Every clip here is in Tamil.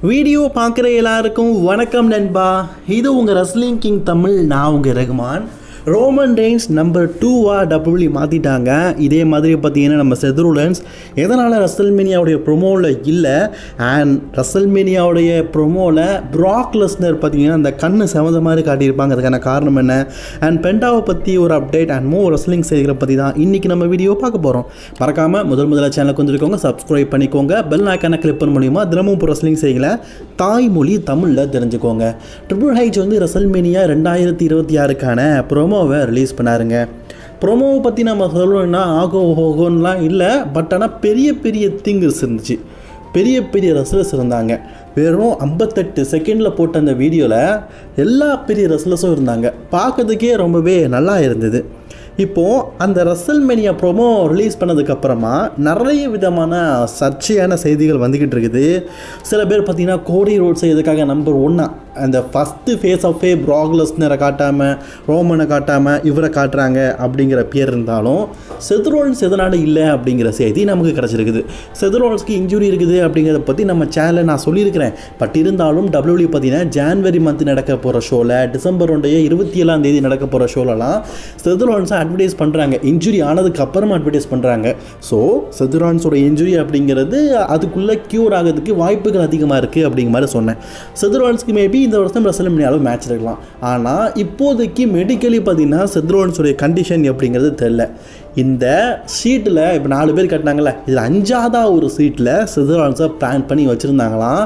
வீடியோ பார்க்குற எல்லாருக்கும் வணக்கம் நண்பா. இது உங்கள் ரஸ்லிங் கிங் தமிழ் நான் உங்கள் ரகுமான். ரோமன் ரெயின்ஸ் நம்பர் டூவாக டபுள்யூ மாற்றிட்டாங்க இதே மாதிரி பார்த்தீங்கன்னா நம்ம செதுருலன்ஸ் எதனால் ரசல்மேனியாவுடைய ப்ரொமோவில் இல்லை? அண்ட் ரசல்மேனியாவுடைய ப்ரொமோவில் ப்ராக் லெஸ்னர் பார்த்தீங்கன்னா அந்த கண்ணு செவந்த மாதிரி காட்டியிருப்பாங்க. அதுக்கான காரணம் என்ன? அண்ட் பெண்டாவை பற்றி ஒரு அப்டேட் அண்ட் மூ ரசலிங் செய்கிற பற்றி தான் இன்றைக்கி நம்ம வீடியோ பார்க்க போகிறோம் மறக்காமல் முதல் முதல்ல சேனலுக்கு வந்துருக்கோங்க சப்ஸ்கிரைப் பண்ணிக்கோங்க. பெல் ஐக்கான கிளிக் பண்ண மூலியமாக தினமும் ரஸ்லிங் செய்யல தாய்மொழி தமிழில் தெரிஞ்சுக்கோங்க. ட்ரிபிள் ஹைச் வந்து ரசல்மேனியா ரெண்டாயிரத்தி இருபத்தி ஆறுக்கான ப்ரோமோவை ரிலீஸ் பண்ணாருங்க. ப்ரோமோவை பற்றி நம்ம சொல்லணும்னா ஆகோ ஹோகோன்லாம் இல்லை பட் ஆனால் பெரிய பெரிய திங்கர்ஸ் இருந்துச்சு. பெரிய பெரிய ரசலர்ஸ் இருந்தாங்க. வெறும் ஐம்பத்தெட்டு செகண்டில் போட்ட அந்த வீடியோவில் எல்லா பெரிய ரசலர்ஸும் இருந்தாங்க. பார்க்கறதுக்கே ரொம்பவே நல்லா இருந்தது. இப்போது அந்த ரசல்மேனியா ப்ரோமோ ரிலீஸ் பண்ணதுக்கப்புறமா நிறைய விதமான சர்ச்சையான செய்திகள் வந்துக்கிட்டு இருக்குது. சில பேர் பார்த்தீங்கன்னா கோடி ரோட்ஸை இதுக்காக நம்பர் ஒன்றா அந்த ஃபஸ்ட்டு ஃபேஸ் ஆஃப் ஃபே ப்ராக்லஸ்னரை காட்டாமல் ரோமனை காட்டாமல் இவரை காட்டுறாங்க அப்படிங்கிற பேர் இருந்தாலும் செதுரோல்ஸ் எதனால் இல்லை அப்படிங்கிற செய்தி நமக்கு கிடச்சிருக்குது. செதுரோல்ஸ்க்கு இன்ஜுரி இருக்குது அப்படிங்கிறத பற்றி நம்ம சேனலில் நான் சொல்லியிருக்கிறேன். பட் இருந்தாலும் டபிள்யூ பார்த்தீங்கன்னா ஜான்வரி மந்த் நடக்க போகிற ஷோவில் டிசம்பர் ஒன்றைய இருபத்தி ஏழாம் தேதி நடக்க போகிற ஷோலலாம் செதுரோல்ஸை அட்வர்டைஸ் பண்ணுறாங்க இன்ஜுரி ஆனதுக்கு அப்புறமா அட்வர்டைஸ் பண்ணுறாங்க ஸோ செதுரான்ஸோட இன்ஜுரி அப்படிங்கிறது அதுக்குள்ளே க்யூர் ஆகிறதுக்கு வாய்ப்புகள் அதிகமாக இருக்குது அப்படிங்கிற மாதிரி சொன்னேன். செதுரான்ஸ்க்கு மேபி இந்த வருஷம் ரசலமினியாவில் மேட்ச் இருக்கலாம் ஆனால் இப்போதைக்கு மெடிக்கலி பார்த்தீங்கன்னா செதுரான்ஸோடைய கண்டிஷன் அப்படிங்கிறது தெரில இந்த சீட்டில் இப்போ நாலு பேர் கட்டினாங்களே இதில் அஞ்சாவதா ஒரு சீட்டில் செதுரான்ஸை பிளான் பண்ணி வச்சுருந்தாங்களாம்.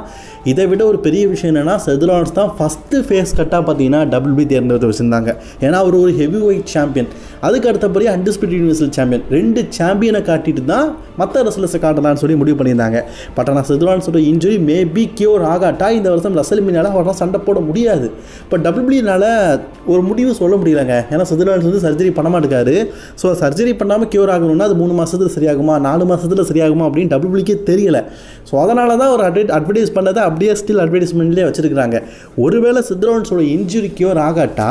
இதை விட ஒரு பெரிய விஷயம் என்னென்னா செதுரான்ஸ் தான் ஃபஸ்ட்டு ஃபேஸ் கட்டாக பார்த்தீங்கன்னா டபுள் பி தேர்ந்தெடுத்து வச்சுருந்தாங்க. ஏன்னா அவர் ஒரு ஹெவி வெயிட் சாம்பியன் அதுக்கு அடுத்தபடி அண்டிஸ்பியூட் யூனிவர்சல் சாம்பியன் ரெண்டு சாம்பியனை காட்டிட்டு தான் மற்ற ரசலர்ஸை காட்டலாம்னு சொல்லி முடிவு பண்ணியிருந்தாங்க. பட் ஆனால் செதுரான்ஸோட இன்ஜுரி மேபி கியூர் ஆகாட்டா இந்த வருஷம் ரசல்மினால அவரெல்லாம் சண்டை போட முடியாது. பட் டபிள்யூபிள்யூனால ஒரு முடிவு சொல்ல முடியலங்க. ஏன்னா செதுரான்ஸ் வந்து சர்ஜரி பண்ண மாட்டேக்காரு. ஸோ சர்ஜரி பண்ணாமல் கியூர் ஆகணும்னா அது மூணு மாதத்தில் சரியாகுமா? நாலு மாதத்தில் சரியாகுமா? அப்படின்னு டபிள்யூபிள்யூக்கே தெரியல. ஸோ அதனால தான் ஒரு அட்வர்ட் அட்வர்டைஸ் பண்ணதை அப்படியே ஸ்டில் அட்வர்டைஸ்மெண்ட்லேயே வச்சுருக்காங்க ஒருவேளை சித்ரோன்ஸோட இன்ஜுரி கியூர் ஆகாட்டா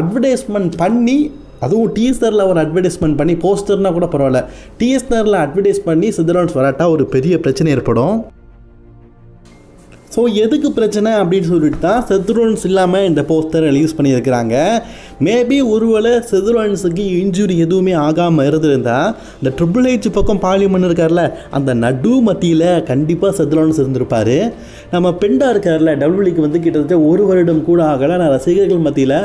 அட்வர்டைஸ்மெண்ட் பண்ணி அதுவும் டீசரில் ஒரு அட்வர்டைஸ்மெண்ட் பண்ணி போஸ்டர்னால் கூட பரவாயில்ல. டீசரில் அட்வர்டைஸ் பண்ணி சித்ரோன்ஸ் வராட்டா ஒரு பெரிய பிரச்சனை ஏற்படும். ஸோ எதுக்கு பிரச்சனை அப்படின்னு சொல்லிட்டு தான் செதுரோன்ஸ் இல்லாமல் இந்த போஸ்டர் ரிலீஸ் பண்ணியிருக்கிறாங்க. மேபி ஒருவேளை செதுரோன்ஸுக்கு இன்ஜுரி எதுவுமே ஆகாமல் இருந்திருந்தால் இந்த ட்ரிபிள் ஹெச் பக்கம் பாலிமன் இருக்கார்ல அந்த நடு மத்தியில் கண்டிப்பாக செதுரோன்ஸ் இருந்திருப்பார். நம்ம பெண்டா இருக்கார்ல டபிள்யூலிக்கு வந்து கிட்டத்தட்ட ஒரு வருடம் கூட ஆகலை. நான் ரசிகர்கள் மத்தியில்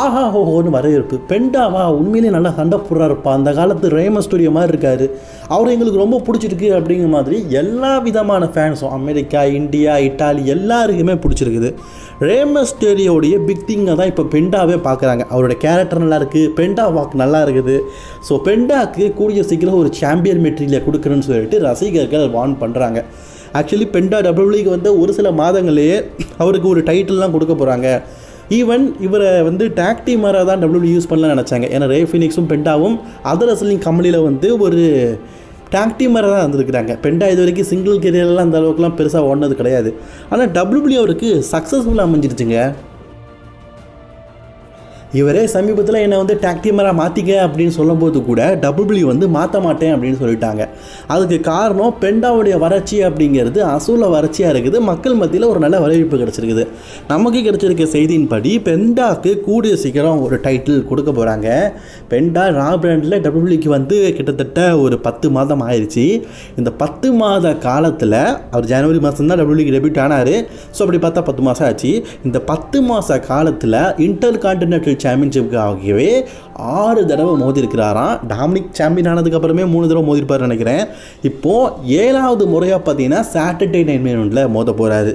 ஆஹா ஹோஹோன்னு வரவேற்பு. பெண்டாவா உண்மையிலேயே நல்லா சண்டை போடுறாருப்பா. அந்த காலத்து ரேம ஸ்டுடியோ மாதிரி இருக்கார். அவர் எங்களுக்கு ரொம்ப பிடிச்சிருக்கு அப்படிங்கிற மாதிரி எல்லா விதமான ஃபேன்ஸும் அமெரிக்கா இந்தியா இட்டாலி எல்லாருக்குமே பிடிச்சிருக்குது. ரேமஸ் ஸ்டேரியோடைய பிக் திங்கை தான் இப்போ பெண்டாவே பார்க்குறாங்க அவரோட கேரக்டர் நல்லா இருக்குது பெண்டா வாக் நல்லா இருக்குது. ஸோ பெண்டாக்கு கூடிய சீக்கிரம் ஒரு சாம்பியன் மெட்டீரியலை கொடுக்குறேன்னு சொல்லிட்டு ரசிகர்கள் வான் பண்ணுறாங்க ஆக்சுவலி பெண்டா டபிள்யூக்கு வந்து ஒரு சில மாதங்களே அவருக்கு ஒரு டைட்டில்லாம் கொடுக்க போகிறாங்க ஈவன் இவரை வந்து டாக் டீமராக தான் டபிள்யூ யூஸ் பண்ணலாம் நினச்சாங்க. ஏன்னா ரே ஃபினிக்ஸும் பெண்டாவும் அதர் ரெஸ்லிங் கம்பெனியில் வந்து ஒரு டேக் டீமராக தான் இருந்திருக்கிறாங்க பெண்டா இது வரைக்கும் சிங்கிள் கெரியர்லாம் அந்த அளவுக்குலாம் பெருசாக ஓடினது கிடையாது. ஆனால் டபிள்யூபிள்யூ அவருக்கு சக்ஸஸ்ஃபுல்லாக அமைஞ்சிருச்சுங்க. இவரே சமீபத்தில் என்னை வந்து டாக்டிமராக மாற்றிக்க அப்படின்னு சொல்லும்போது கூட டபிள்யூ வந்து மாற்ற மாட்டேன் அப்படின்னு சொல்லிட்டாங்க. அதுக்கு காரணம் பெண்டாவுடைய வறட்சி அப்படிங்கிறது அசூல வறட்சியாக இருக்குது. மக்கள் மத்தியில் ஒரு நல்ல வரவேற்பு கிடச்சிருக்குது. நமக்கு கிடச்சிருக்க செய்தியின்படி பெண்டாக்கு கூடிய சீக்கிரம் ஒரு டைட்டில் கொடுக்க போகிறாங்க பெண்டா ரா பிராண்டில் டபிள்யூக்கு வந்து கிட்டத்தட்ட ஒரு பத்து மாதம் ஆயிடுச்சு இந்த பத்து மாத காலத்தில் அவர் ஜனவரி மாதம் தான் டபிள்யூக்கு டெபியூட் ஆனார். ஸோ அப்படி பார்த்தா பத்து மாதம் ஆச்சு. இந்த பத்து மாத காலத்தில் இன்டர் கான்டினென்டல் சாம்பியன்ஷிப்க்கு ஆகியவே ஆறு தடவை மோதிருக்கிறாராம் டாமினிக் சாம்பியன் ஆனதுக்கப்புறமே மூணு தடவை மோதிருப்பார் நினைக்கிறேன். இப்போது ஏழாவது முறையாக பார்த்தீங்கன்னா சாட்டர்டே நைட் மேனில் மோத போகிறாரு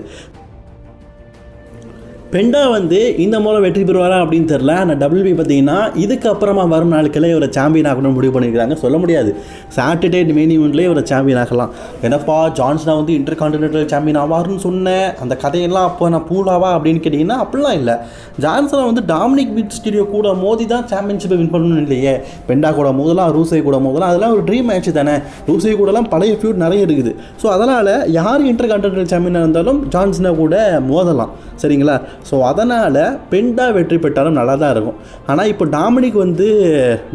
பெண்டா வந்து இந்த மூலம் வெற்றி பெறுவாரா அப்படின்னு தெரில ஆனால் டபிள்யூபி பார்த்தீங்கன்னா இதுக்கப்புறமா வரும் நாளுக்கெல்லாம் இவரை சாம்பியன் ஆகணும்னு முடிவு பண்ணியிருக்காங்க. சொல்ல முடியாது. சாட்டர்டே மெயின் ஈவெண்ட்லேயே இவரை சாம்பியன் ஆகலாம். என்னப்பா ஜான்சனா வந்து இன்டர் கான்டினென்டல் சாம்பியன் ஆவார்னு சொன்னேன் அந்த கதையெல்லாம் அப்போ நான் பூலாவா அப்படின்னு கேட்டிங்கன்னா அப்படிலாம் இல்லை. ஜான்சனா வந்து டாமினிக் பிட் ஸ்டுடியோ கூட மோதி தான் சாம்பியன்ஷிப்பை வின் பண்ணணும் இல்லையே. பெண்டா கூட மோதலாம் ரூசை கூட மோதலாம். அதெல்லாம் ஒரு ட்ரீம் மேட்ச் தானே. ரூசை கூடலாம் பழைய ஃபியூட் நிறைய இருக்குது. ஸோ அதனால் யார் இன்டர் கான்டினென்டல் சாம்பியனாக இருந்தாலும் ஜான்சனா கூட மோதலாம். சரிங்களா? ஸோ அதனால் பெண்டா வெற்றி பெற்றாலும் நல்லா தான் இருக்கும். ஆனால் இப்போ டாமினிக் வந்து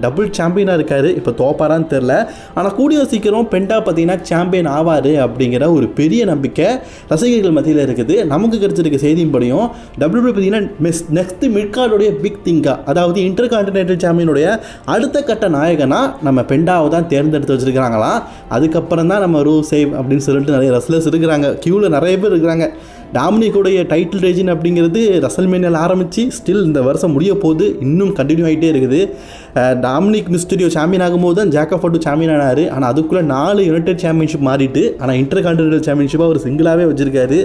டபுள் சாம்பியனாக இருக்கார். இப்போ தோப்பாரான்னு தெரில ஆனால் கூடிய சீக்கிரம் பெண்டா பார்த்தீங்கன்னா சாம்பியன் ஆவார் அப்படிங்கிற ஒரு பெரிய நம்பிக்கை ரசிகர்கள் மத்தியில் இருக்குது. நமக்கு கிடைச்சிருக்க செய்தியும்படியும் டபிள்யூபி பார்த்தீங்கன்னா மிஸ் நெக்ஸ்ட் மிட்கார்டுடைய பிக் திங்கா அதாவது இன்டர் கான்டினென்டல் சாம்பியனுடைய அடுத்த கட்ட நாயகனா நம்ம பெண்டாவை தான் தேர்ந்தெடுத்து வச்சிருக்கிறாங்களாம் அதுக்கப்புறம் தான் நம்ம ரூ சேவ் அப்படின்னு சொல்லிட்டு நிறைய ரசிலர்ஸ் இருக்கிறாங்க. க்யூவில் நிறைய பேர் இருக்கிறாங்க. டாமினிக்கோடைய டைட்டில் ரேஜின் அப்படிங்கிறது ரசல்மேனியால் ஆரம்பித்து ஸ்டில் இந்த வருஷம் முடிய போது இன்னும் கண்டினியூ ஆகிட்டே இருக்குது. டாமினிக் மிஸ்டரியோ சாம்பியன் ஆகும்போது தான் ஜாக்கஃபோட்டு சாம்பியன் ஆனார். ஆனால் அதுக்குள்ளே நாலு யுனைடெட் சாம்பியன்ஷிப் மாறிட்டு ஆனால் இன்டர் கான்டினென்டல் சாம்பியன்ஷிப்பாக அவர் சிங்கிளாகவே வச்சிருக்காரு.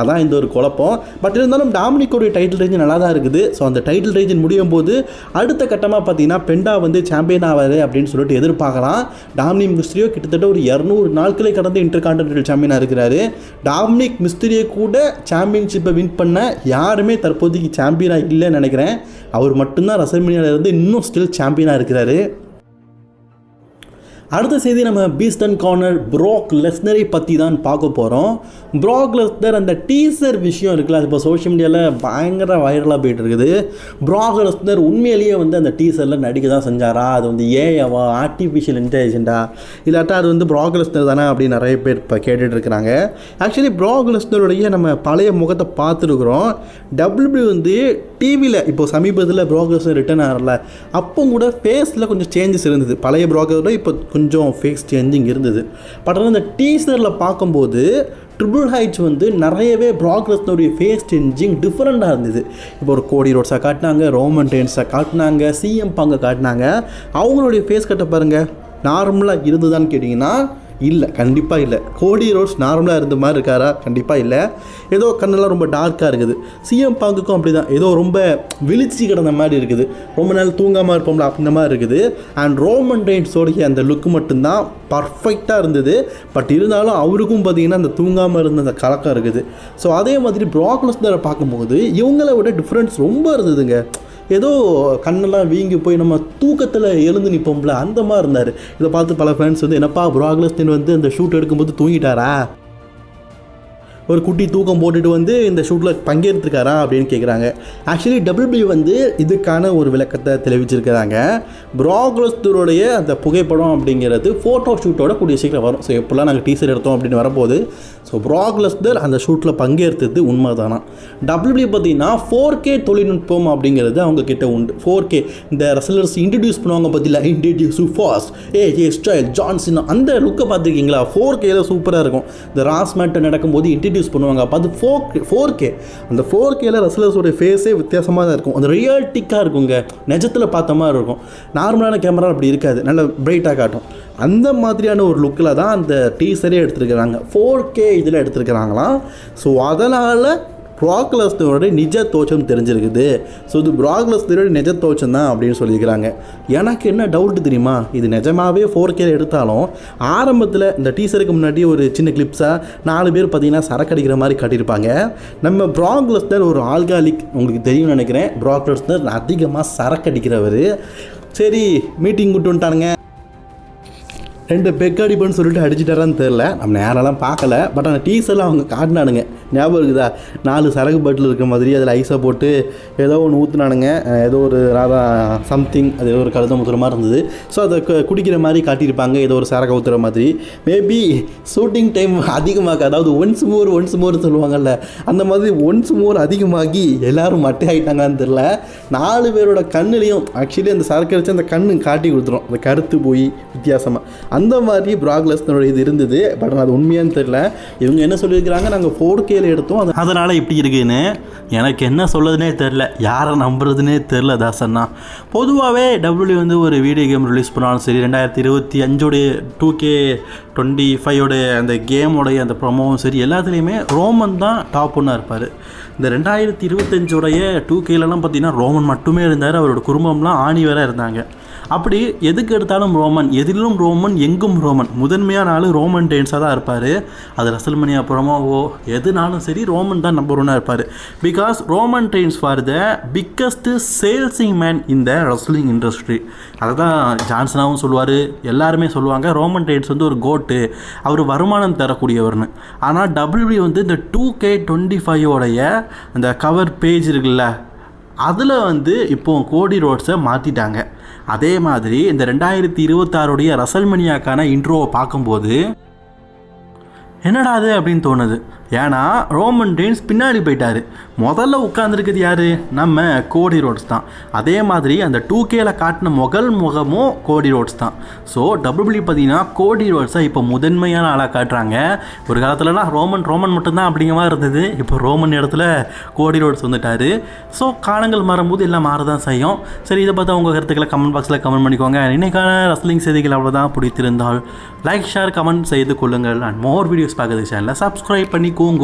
அதான் இந்த ஒரு குழப்பம். பட் இருந்தாலும் டாமினிக்கோடைய டைட்டில் ரேஜன் நல்லா தான் இருக்குது. ஸோ அந்த டைட்டில் ரேஜன் முடியும் போது அடுத்த கட்டமாக பார்த்தீங்கன்னா பெண்டா வந்து சாம்பியன் ஆவார் அப்படின்னு சொல்லிட்டு எதிர்பார்க்கலாம். டாமினிக் மிஸ்திரியோ கிட்டத்தட்ட ஒரு இரநூறு நாட்களை கடந்து இன்டர் கான்டினென்டல் சாம்பியனாக இருக்கிறாரு. டாமினிக் மிஸ்திரியை கூட சாம்பியன்ஷிப்பை வின் பண்ண யாருமே தற்போதைக்கு சாம்பியனாக இல்லைன்னு நினைக்கிறேன். அவர் மட்டும்தான் ரசல்மேனியால இருந்து இன்னும் ஸ்டில் சாம்பியன் சாம்பியனாக இருக்கிறாரு. அடுத்த செய்தி நம்ம பீஸ்டன் கார்னர் ப்ராக் லெஸ்னரை பற்றி தான் பார்க்க போகிறோம் ப்ராக் லெஸ்னர் அந்த டீசர் விஷயம் இருக்குல்ல அது இப்போ சோஷியல் மீடியாவில் பயங்கர வைரலாக போயிட்டு இருக்குது ப்ராக் லெஸ்னர் உண்மையிலேயே வந்து அந்த டீசரில் நடிக்க தான் செஞ்சாரா? அது வந்து ஏஐவா ஆர்டிஃபிஷியல் இன்டெலிஜென்ட்டா இல்லாட்டா அது வந்து ப்ராக் லெஸ்னர் தானே அப்படின்னு நிறைய பேர் இப்போ கேட்டுட்டு இருக்கிறாங்க. ஆக்சுவலி ப்ராக் லெஸ்னருடைய நம்ம பழைய முகத்தை பார்த்துருக்குறோம். டபிள்யூபி வந்து டிவியில் இப்போ சமீபத்தில் ப்ராக்ரஸ் ரிட்டர்ன் ஆகல. அப்போ கூட ஃபேஸில் கொஞ்சம் சேஞ்சஸ் இருந்தது. பழைய ப்ராகரோட இப்போ கொஞ்சம் ஃபேஸ் சேஞ்சிங் இருந்தது. பட் ஆனால் இந்த டீசரில் பார்க்கும்போது ட்ரிபிள் ஹைட்ஸ் வந்து நிறையவே ப்ராக்ரஸ்னுடைய ஃபேஸ் சேஞ்சிங் டிஃப்ரெண்ட்டாக இருந்தது. இப்போ ஒரு கோடி ரோட்ஸாக காட்டினாங்க ரோமன் டென்ஸாக காட்டினாங்க சிஎம் பாங்க காட்டினாங்க. அவங்களுடைய ஃபேஸ் கட்ட பாருங்கள் நார்மலாக இருந்ததான்னு கேட்டிங்கன்னா இல்லை கண்டிப்பாக இல்லை. கோடி ரோட்ஸ் நார்மலாக இருந்த மாதிரி இருக்காரா? கண்டிப்பாக இல்லை. ஏதோ கண்ணெல்லாம் ரொம்ப டார்க்காக இருக்குது. சிஎம் பாங்குக்கும் அப்படி தான் ஏதோ ரொம்ப விழிச்சி கிடந்த மாதிரி இருக்குது. ரொம்ப நாள் தூங்காமல் இருப்போம்ல அந்த மாதிரி இருக்குது. அண்ட் ரோமன் ரெயின்ஸோடைய அந்த லுக் மட்டும்தான் பர்ஃபெக்டாக இருந்தது. பட் இருந்தாலும் அவருக்கும் பார்த்தீங்கன்னா அந்த தூங்காமல் இருந்த அந்த கலக்கம் இருக்குது. ஸோ அதே மாதிரி ப்ராக்லஸ்னரை பார்க்கும்போது இவங்கள விட டிஃப்ரென்ஸ் ரொம்ப இருந்ததுங்க. ஏதோ கண்ணெல்லாம் வீங்கி போய் நம்ம தூக்கத்தில் எழுந்து நிற்போம்ல அந்த மாதிரி இருந்தார். இதை பார்த்து பல ஃப்ரெண்ட்ஸ் வந்து என்னப்பா ப்ராக்லஸ்டின் வந்து அந்த ஷூட் எடுக்கும்போது தூங்கிட்டாரா? ஒரு குட்டி தூக்கம் போட்டுட்டு வந்து இந்த ஷூட்டில் பங்கேற்றுருக்காரா அப்படின்னு கேட்குறாங்க ஆக்சுவலி டபிள்யூபி வந்து இதுக்கான ஒரு விளக்கத்தை தெரிவிச்சிருக்கிறாங்க ப்ராக்ரஸ்தருடைய அந்த புகைப்படம் அப்படிங்கிறது ஃபோட்டோ ஷூட்டோட கூடிய சீக்கிரம் வரும். ஸோ எப்படிலாம் நாங்கள் டீசர் எடுத்தோம் அப்படின்னு வரும்போது ஸோ ப்ராக்லஸ்தர் அந்த ஷூட்டில் பங்கேற்றது உண்மை தானா டபிள்யூபி பார்த்தீங்கன்னா ஃபோர் கே தொழில்நுட்பம் அப்படிங்கிறது அவங்க கிட்ட உண்டு. ஃபோர் கே இந்த ரெசலர்ஸ் இன்ட்ரடியூஸ் பண்ணுவாங்க பார்த்தீங்களா? Introduce fast A A style Johnson அந்த லுக்கை பார்த்துருக்கீங்களா? ஃபோர் கேல சூப்பராக இருக்கும். இந்த ராஸ் மேட்டை நடக்கும்போது இன்ட்ரடியூஸ் பண்ணுவாங்க. அப்போ அது ஃபோர் ஃபோர் கே அந்த ஃபோர் கேல ரெசலர்ஸோட ஃபேஸே வித்தியாசமாக தான் இருக்கும். அந்த ரியாலிட்டிக்காக இருக்குங்க. நிஜத்தில் பார்த்த மாதிரி இருக்கும். நார்மலான கேமரா அப்படி இருக்காது. நல்ல பிரைட்டாக காட்டும். அந்த மாதிரியான ஒரு லுக்கில் தான் அந்த டீசரே எடுத்துருக்குறாங்க. ஃபோர் கே இதில் எடுத்துருக்குறாங்களாம். ஸோ அதனால் ப்ராக்லஸ்னரோட நிஜ தோற்றம் தெரிஞ்சிருக்குது. ஸோ இது ப்ராக்லஸ்னரோட நிஜ தோற்றம் தான் அப்படின்னு சொல்லியிருக்கிறாங்க. எனக்கு என்ன டவுட் தெரியுமா? இது நிஜமாகவே ஃபோர் கே எடுத்தாலும் ஆரம்பத்தில் இந்த டீசருக்கு முன்னாடி ஒரு சின்ன கிளிப்ஸாக நாலு பேர் பார்த்தீங்கன்னா சரக்கு அடிக்கிற மாதிரி காட்டியிருப்பாங்க. நம்ம ப்ராக்லஸ்னர் ஒரு ஆல்காலிக் உங்களுக்கு தெரியும்னு நினைக்கிறேன். ப்ராக்லஸ்னர் அதிகமாக சரக்கு அடிக்கிறவர். சரி மீட்டிங் கூட்டு வந்துட்டானுங்க. ரெண்டு பெக் அடிப்பேன்னு சொல்லிட்டு அடிச்சிட்டாரான்னு தெரில நம்ம நேரெல்லாம் பார்க்கல. பட் அந்த டீசர்லாம் அவங்க காட்டினானுங்க. ஞாபகம் இருக்குதா? நாலு சரகு பாட்டில் இருக்க மாதிரி அதில் ஐஸை போட்டு ஏதோ ஒன்று ஊற்றுனானுங்க ஏதோ ஒரு ராதா சம்திங் அது ஏதோ ஒரு கழுத ஊற்றுற மாதிரி இருந்தது. ஸோ அதை குடிக்கிற மாதிரி காட்டியிருப்பாங்க. ஏதோ ஒரு சரகை ஊற்றுற மாதிரி. மேபி ஷூட்டிங் டைம் அதிகமாக அதாவது ஒன்ஸ் மோர் ஒன்ஸ் மோர்னு சொல்லுவாங்கல்ல அந்த மாதிரி ஒன்ஸ் மோர் அதிகமாகி எல்லோரும் மட்டை ஆகிட்டாங்கன்னு தெரில நாலு பேரோட கண்ணுலேயும் ஆக்சுவலி அந்த சரக்கு வச்சு அந்த கண்ணு காட்டி கொடுத்துரும். அந்த கருத்து போய் வித்தியாசமாக அந்த மாதிரி ப்ராக்லஸ்னோட இது இருந்தது பட் அது உண்மையான்னு தெரில இவங்க என்ன சொல்லியிருக்கிறாங்க நாங்கள் ஃபோர் கேல எடுத்தோம். அது அதனால் இப்படி இருக்குன்னு எனக்கு என்ன சொல்லுதுனே தெரில யாரை நம்புறதுனே தெரில தாசன்னா. பொதுவாகவே டபிள்யூ வந்து ஒரு வீடியோ கேம் ரிலீஸ் பண்ணாலும் சரி ரெண்டாயிரத்தி இருபத்தி அஞ்சோடைய டூ கே டுவெண்ட்டி ஃபைவோடைய அந்த கேமோடைய அந்த ப்ரொமோவும் சரி எல்லாத்துலேயுமே ரோமன் தான் டாப் ஒன்னாக இருப்பார். இந்த ரெண்டாயிரத்தி இருபத்தஞ்சோடைய டூ கேலலாம் பார்த்தீங்கன்னா ரோமன் மட்டுமே இருந்தார். அவரோட குடும்பம்லாம் ஆணி வேற இருந்தாங்க. அப்படி எதுக்கு எடுத்தாலும் ரோமன் எதிலும் ரோமன் எங்கும் ரோமன். முதன்மையான ஆள் ரோமன் டெயின்ஸாக தான் இருப்பார். அது ரசல்மனியா புறமாவோ எதுனாலும் சரி ரோமன் தான் நம்பர் ஒன்னாக இருப்பார். Because Roman Reigns for the biggest selling man இந்த ரசலிங் இண்டஸ்ட்ரி அதை தான் ஜான்சனாகவும் சொல்லுவார் எல்லாருமே சொல்லுவாங்க ரோமன் டெயின்ஸ் வந்து ஒரு கோட்டு அவர் வருமானம் தரக்கூடியவர்னு. ஆனால் டபிள்யூபி வந்து இந்த டூ கே டுவெண்ட்டி ஃபைவோடைய அந்த கவர் பேஜ் இருக்குல்ல அதில் வந்து இப்போது கோடி ரோட்ஸை மாற்றிட்டாங்க அதே மாதிரி இந்த ரெண்டாயிரத்தி இருபத்தாறுடைய ரசல்மனியாக்கான இன்ட்ரோவை பார்க்கும்போது என்னடா அது அப்படின்னு தோணுது. ஏன்னா ரோமன் ரெயின்ஸ் பின்னாடி போயிட்டாரு. முதல்ல உட்காந்துருக்குது யாரு? நம்ம கோடி ரோட்ஸ் தான். அதே மாதிரி அந்த டூ கேல காட்டின முதல் முகமும் கோடி ரோட்ஸ் தான். ஸோ டபுள்யூ பார்த்தீங்கன்னா கோடி ரோட்ஸை இப்போ முதன்மையான ஆளாக காட்டுறாங்க. ஒரு காலத்துலலாம் ரோமன் ரோமன் மட்டும்தான் அப்படிங்கிற மாதிரி இருந்தது. இப்போ ரோமன் இடத்துல கோடி ரோட்ஸ் வந்துட்டாரு. ஸோ காலங்கள் மாறும்போது எல்லாம் மாறதான் செய்யும். சரி இதை பார்த்தா உங்கள் கருத்துக்களை கமெண்ட் பாக்ஸில் கமெண்ட் பண்ணிக்கோங்க. இன்னைக்கான ரஸ்லிங் செய்திகள் அவ்வளோதான் பிடித்திருந்தால் லைக் ஷேர் கமெண்ட் செய்து கொள்ளுங்கள். அண்ட் மோர் வீடியோஸ் பார்க்குறது சேனலில் சப்ஸ்கிரைப் பண்ணிக்கோங்க